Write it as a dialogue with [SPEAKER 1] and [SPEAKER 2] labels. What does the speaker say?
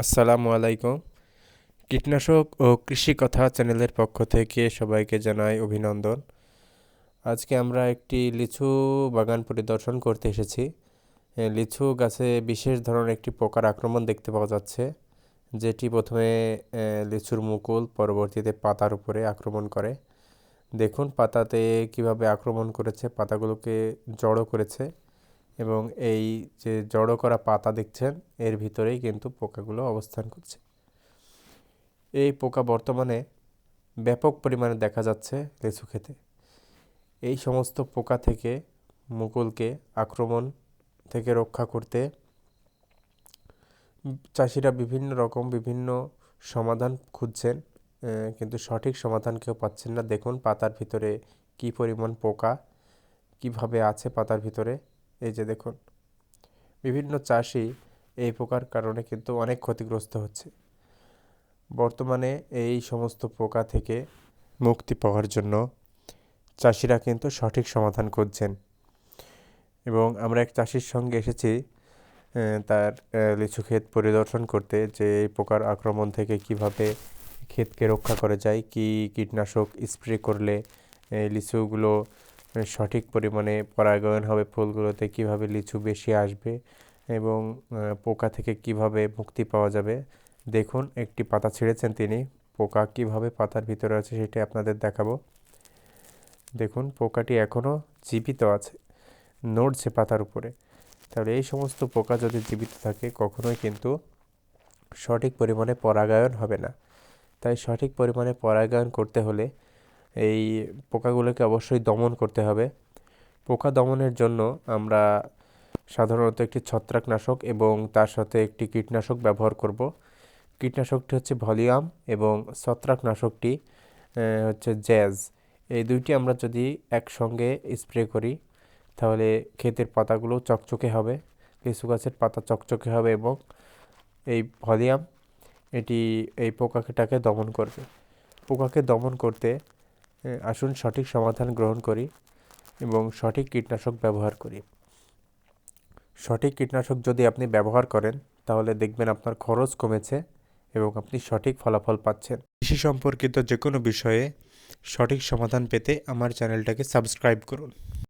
[SPEAKER 1] আসসালামু আলাইকুম। কীটনাশক ও কৃষি কথা চ্যানেলের পক্ষ থেকে সবাইকে জানাই অভিনন্দন। আজকে আমরা একটি লিচু বাগান পরিদর্শন করতে এসেছি। লিচু গাছে বিশেষ ধরনের একটি পোকার আক্রমণ দেখতে পাওয়া যাচ্ছে, যেটি প্রথমে লিচুর মুকুল পরবর্তীতে পাতার উপরে আক্রমণ করে। দেখুন, পাতাতে কীভাবে আক্রমণ করেছে, পাতাগুলোকে জড়ো করেছে। এবং এই যে জড়ো করা পাতা দেখছেন, এর ভিতরেই কিন্তু পোকাগুলো অবস্থান করছে। এই পোকা বর্তমানে ব্যাপক পরিমাণে দেখা যাচ্ছে লিচু খেতে। এই সমস্ত পোকা থেকে মুকুলকে আক্রমণ থেকে রক্ষা করতে চাষিরা বিভিন্ন রকম বিভিন্ন সমাধান খুঁজছেন কিন্তু সঠিক সমাধান কেউ পাচ্ছেন না। দেখুন পাতার ভিতরে কী পরিমাণ পোকা, কীভাবে আছে পাতার ভিতরে। এই যে দেখুন, বিভিন্ন চাষি এই পোকার কারণে কিন্তু অনেক ক্ষতিগ্রস্ত হচ্ছে। বর্তমানে এই সমস্ত পোকা থেকে মুক্তি পাওয়ার জন্য চাষিরা কিন্তু সঠিক সমাধান খুঁজছেন। এবং আমরা এক চাষির সঙ্গে এসেছি তার লিচু ক্ষেত পরিদর্শন করতে যে এই পোকার আক্রমণ থেকে কীভাবে ক্ষেতকে রক্ষা করা যায়, কী কীটনাশক স্প্রে করলে লিচুগুলো সঠিক পরিমাণে পরাগায়ন হবে ফুলগুলোতে, কীভাবে লিচু বেশি আসবে এবং পোকা থেকে কীভাবে মুক্তি পাওয়া যাবে। দেখুন, একটি পাতা ছিঁড়েছেন তিনি। পোকা কীভাবে পাতার ভিতরে আছে সেটা আপনাদের দেখাবো। দেখুন, পোকাটি এখনও জীবিত আছে, নড়ছে পাতার উপরে। তাহলে এই সমস্ত পোকা যদি জীবিত থাকে, কখনোই কিন্তু সঠিক পরিমাণে পরাগায়ন হবে না। তাই সঠিক পরিমাণে পরাগায়ন করতে হলে এই পোকাগুলোকে অবশ্যই দমন করতে হবে। পোকা দমনের জন্য আমরা সাধারণত একটি ছত্রাকনাশক এবং তার সাথে একটি কীটনাশক ব্যবহার করব। কীটনাশকটি হচ্ছে ভলিউম এবং ছত্রাকনাশকটি হচ্ছে জ্যাজ। এই দুইটি আমরা যদি একসঙ্গে স্প্রে করি, তাহলে ক্ষেতের পাতাগুলো চকচকে হবে, লিচু গাছের পাতা চকচকে হবে এবং এই ভলিউম এটি এই পোকাটাকে দমন করবে। পোকাকে দমন করতে আসুন সঠিক সমাধান গ্রহণ করি এবং সঠিক কীটনাশক ব্যবহার করি। সঠিক কীটনাশক যদি আপনি ব্যবহার করেন, তাহলে দেখবেন আপনার খরচ কমেছে এবং আপনি সঠিক ফলাফল পাচ্ছেন। কৃষি সম্পর্কিত যে কোনো বিষয়ে সঠিক সমাধান পেতে আমার চ্যানেলটাকে সাবস্ক্রাইব করুন।